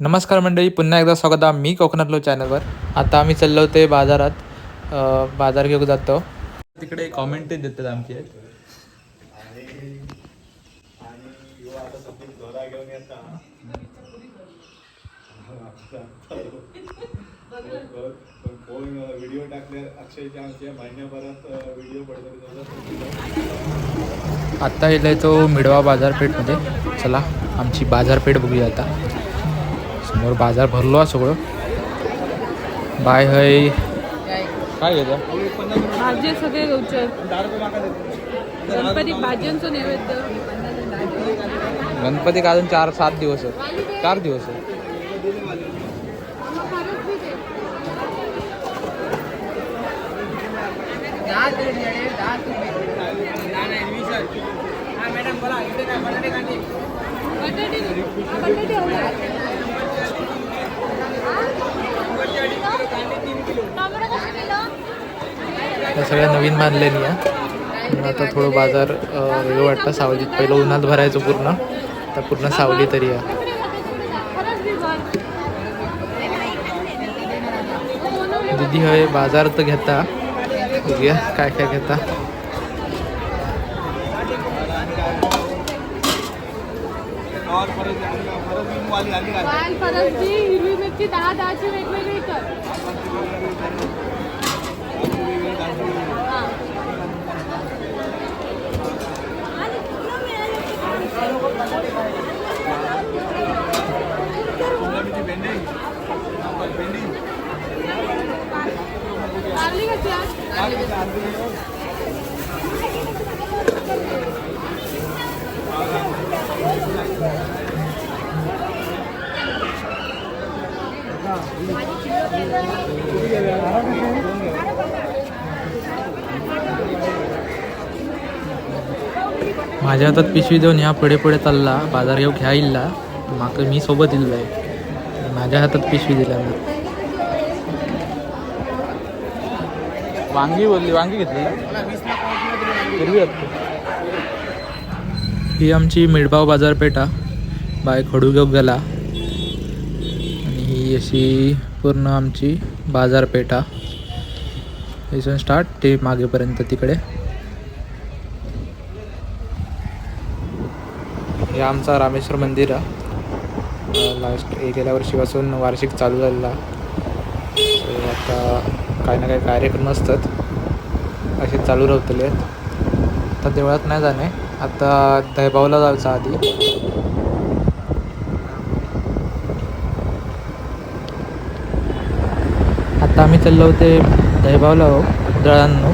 नमस्कार मंडळी पुन्हा एकदा स्वागत आहे मी कोकणातलो चॅनलवर. आता आम्ही चाललो ते बाजारात. बाजार घेऊन जातो. तिकडे कॉमेंट देतात आमचे व्हिडिओ टाकले अक्षयच्या आमच्या महिन्याभरात व्हिडिओ पडतो आत्ता येईल तो मिडवा बाजारपेठमध्ये. चला आमची बाजारपेठ बघूया आता. समोर बाजार भरलो आहे सगळं. बाय हय. काय घेतं? भाजी सगळे गवचे गणपती भाज्यांचं नैवेद्य. गणपती का अजून चार सात दिवस आहेत. चार दिवस आहेत. बटाटे बटाटे एवढे आहेत. टोमॅटो कसं किलो? या सगळ्या नवीन बांधलेली आहे. आता थोडं बाजार वेगळं वाटतं. सावलीत पहिलं उन्हात भरायचं पूर्ण. आता पूर्ण सावली तरी आहे. दीदी होय बाजार तर घेता. बघूया काय काय घेता. वाल फरसबी हिरवी मिरची दहा दहाची वेगवेगळी कर. कारली कशी आहे? माझ्या हातात पिशवी देऊन ह्या पुढे पुढे चालला बाजार घेऊ घ्या इल्ला. माक मी सोबत इल्लोय. माझ्या हातात पिशवी दिल्या मी. वांगी बोलली वांगी घेतली? ही आमची मिडभाव बाजारपेठा बाय खडू घेऊ गेला. आणि ही अशी पूर्ण आमची बाजारपेठा इथून स्टार्ट ते मागेपर्यंत तिकडे. हे आमचा रामेश्वर मंदिर आहे. लास्ट गेल्या वर्षीपासून वार्षिक चालू झालेला आता काही ना काही कार्यक्रम असतात. असे चालू राहतले आता देवळात नाही जाणे आता दहबावला जायचं आधी. आता आम्ही चाललो होते दहबावला हो दळांनो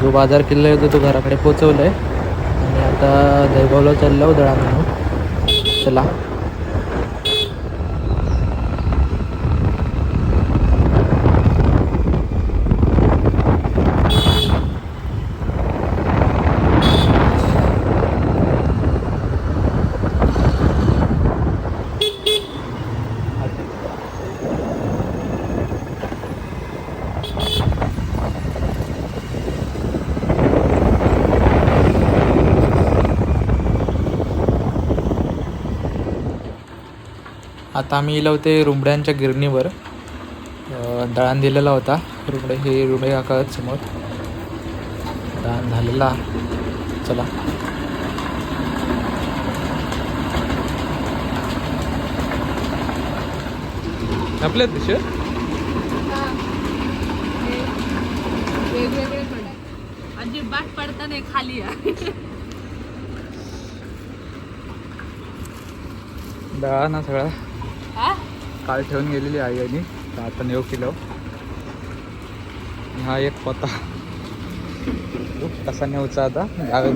जो बाजार किल्ला येतो तो घराकडे पोचवला आहे आता दैबावला चाललो म्हणून चला. आता आम्ही गेलो होते रुमड्यांच्या गिरणीवर. दळण दिलेला होता. रुमडे हे रुमडे काका समोर. दळण झालेला. चला. आपल्यात दिशे अजिबात पडता नाही खाली दळा ना सगळा? काल ठेवून गेलेली आई आणि आता नेऊ किलो. हा एक पोता. कसा नेऊचा आता?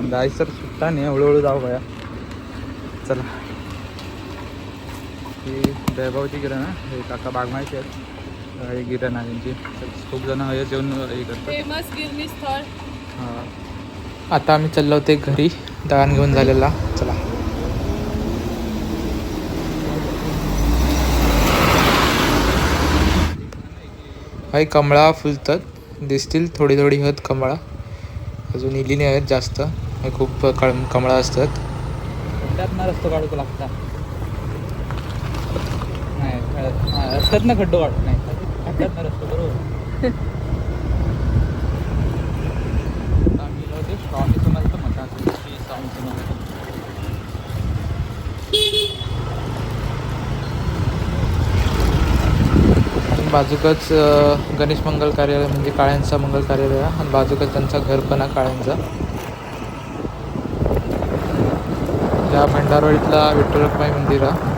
जायचं सुट्टा नाही हळूहळू जाऊ बया. चला. ही दैभावची गिरण आहे हे काका बागमायचे आहेत. ही गिरण आहे त्यांची खूप जण हे जेवण हे करतात. फेमस गिरणी स्थळ हा. आता आम्ही चाललो होते घरी. दळण घेऊन झालेला. चला. काही कमळा फुलतात दिसतील थोडी थोडी हत कमळा. अजून इली नाही आहेत जास्त. हे खूप कळ कमळा असतात. रस्तो काढू लागता. असतात ना खड्डो वाटत नाही. असतात ना रस्ते बरोबर. आम्ही होते स्वामी मठात श्री स्वामी समर्थ आणि बाजूकच गणेश मंगल कार्यालय म्हणजे काळ्यांचा मंगल कार्यालय आहे. आणि बाजूकच त्यांचा घर पण आहे काळ्यांचा. या भंडारवाडीतला विठ्ठल रखुमाई मंदिर आहे.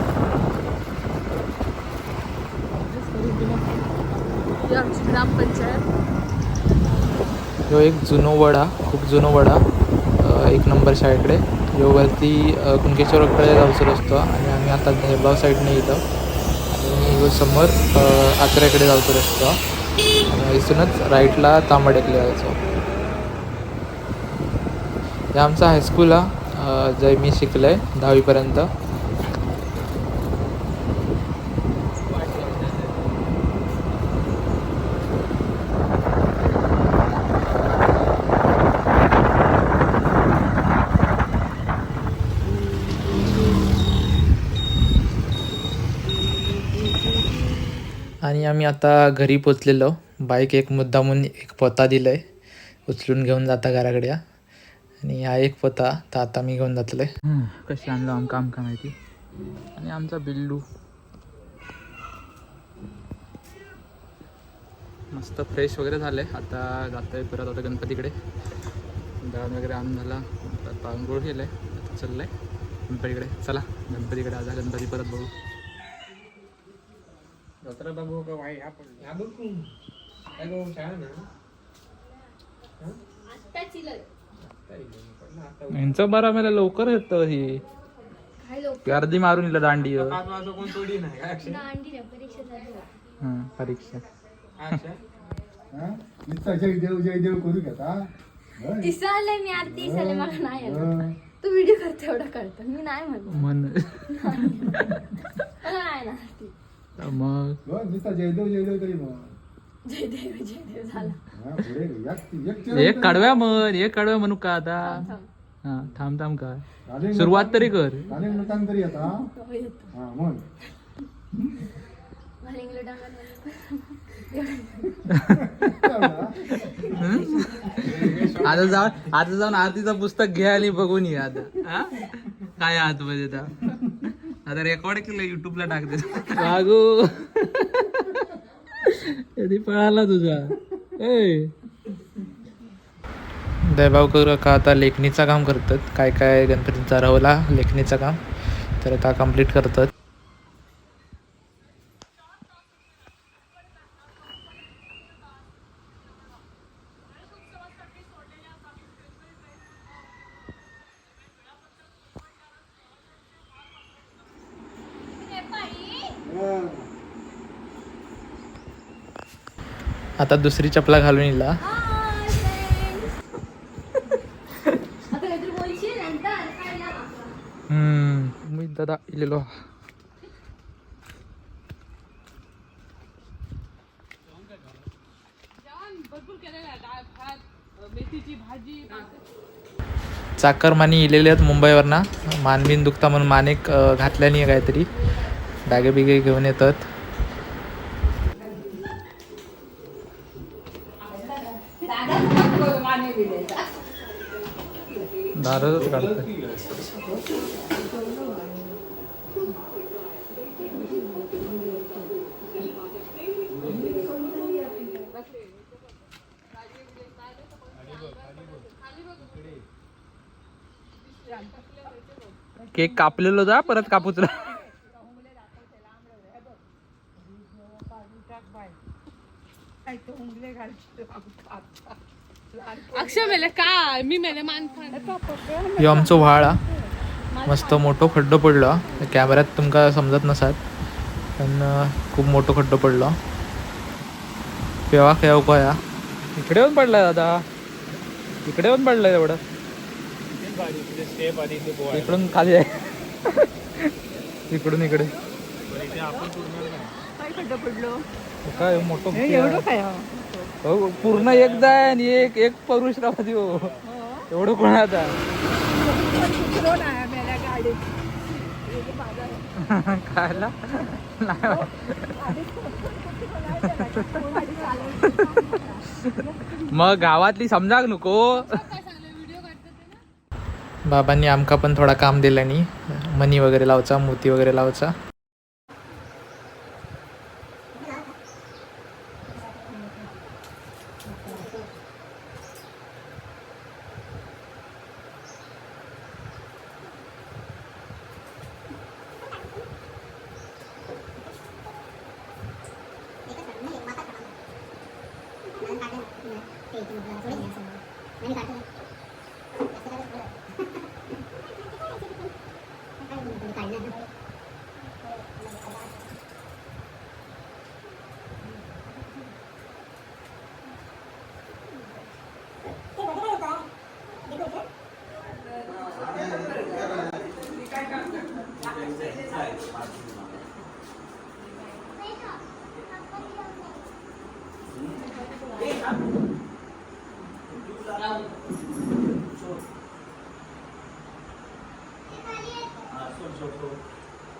ह्यो एक जुनो वडा खूप जुनो वडा एक नंबर शाळेकडे. ह्यो वरती अ, कुणकेश्वरकडे जाऊचो रस्तो आणि आम्ही आता नेरगाव साईडने येतो. आणि समोर आचऱ्याकडे जाऊचो रस्तो. इथूनच राईटला तांबडेकडे जायचो. हे आमचं हायस्कूल आहे जय मी शिकलं आहे दहावीपर्यंत आणि आम्ही आता घरी पोचलेलो. बाईक एक मुद्दामून एक पोता दिलं आहे उचलून घेऊन जाता घराकडे. आणि हा एक पोता तर आता मी घेऊन जातलो आहे कशी आणलं आमका का माहिती? आणि आमचा बिल्लू. मस्त फ्रेश वगैरे झालं आहे आता जातोय परत आता गणपतीकडे. दळण वगैरे आणून झाला. आता आंघोळ आहे आता आहे गणपतीकडे. चला गणपतीकडे आता गणपती परत बघू. यांचं बरं मला लवकर येतं ही. गर्दी मारून इला दांडी. परीक्षा जय देव जय देव करू घेता दिसाले मी आरती दिसाले मला नाही तू व्हिडिओ करते एवढा करतो. मी नाही म्हणतो. मन नाही ना मग? नुसता तरी मग. झाला. हा, पुढे एक- कडव्या म्हण एक कडव्या म्हणू का आता. थांब. हा थांब थांब काय? अनेक सुरुवात तरी कर. आता हो, येतो. हा मग. मला इंग्लिश डांगर आता जाऊन आता जाऊन आरतीचं पुस्तक घ्या आणि बघून ये आता. हा? काय आत? मध्ये आता रेकॉर्ड केलं युट्यूबला टाकते रागू कधी पळाला तुझा? ए दैभावकर का आता लेखणीचं काम करतात? काय काय गणपतीचा राहला लेखणीचं काम? तर आता कंप्लीट करतात. आता दुसरी चपला घालून येला हम्म मी दादा इलेलो. चाकरमानी इलेले आहेत मुंबईवरनं. मानबीन दुखता म्हणून मानेक घातल्याने काहीतरी. बॅगे बिगे घेऊन येतात. नारळच काढतात केक कापलेलो जा परत कापूचला अक्षय मेले काय? मी मेले मान ह्यो आमचो व्हाळा. मस्त मोठो खड्डो पडलो. कॅमेऱ्यात तुमका समजत नसात पण खूप मोठो खड्डो पडलो. पेवा खेळ गोया इकडे येऊन पडलाय दादा. इकडे येऊन पडलाय एवढं इकडून खाली आहे. इकडून इकडे. काय खड्डा पडलो? काय? मोठं हो, पूर्ण एकदा आहे आणि एक एक परुष राहते हो. एवढं कोण आता. खायला? मग गावातली समजा नको. बाबांनी आमका पण थोडा काम दिल्यानी मनी वगैरे लावचा मोती वगैरे लावचा. Entah ada yang punya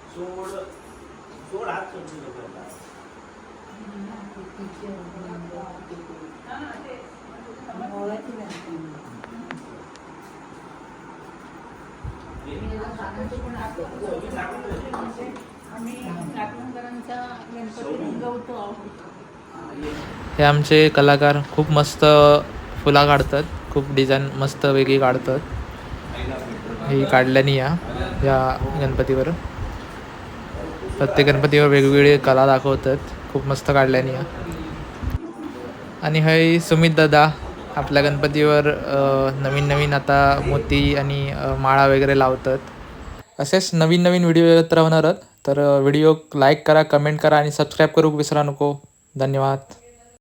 સોળ સોળ હાથ સુધી आम्ही लाकूणकरांचा गणपती रंगवतो हे आमचे कलाकार खूप मस्त फुला काढतात खूप डिझाईन मस्त वेगळी काढतात. ही काढल्यानी या या गणपतीवर. प्रत्येक गणपतीवर वेगवेगळी कला दाखवतात खूप मस्त काढल्यानी या. आणि हे सुमित दादा आपल्या गणपतीवर नवीन नवीन आता मोती आणि माळा वगैरे लावतात. असेच नवीन नवीन व्हिडिओ येत राहणार तर व्हिडिओ लाईक करा कमेंट करा आणि सबस्क्राईब करू विसरा नको. धन्यवाद.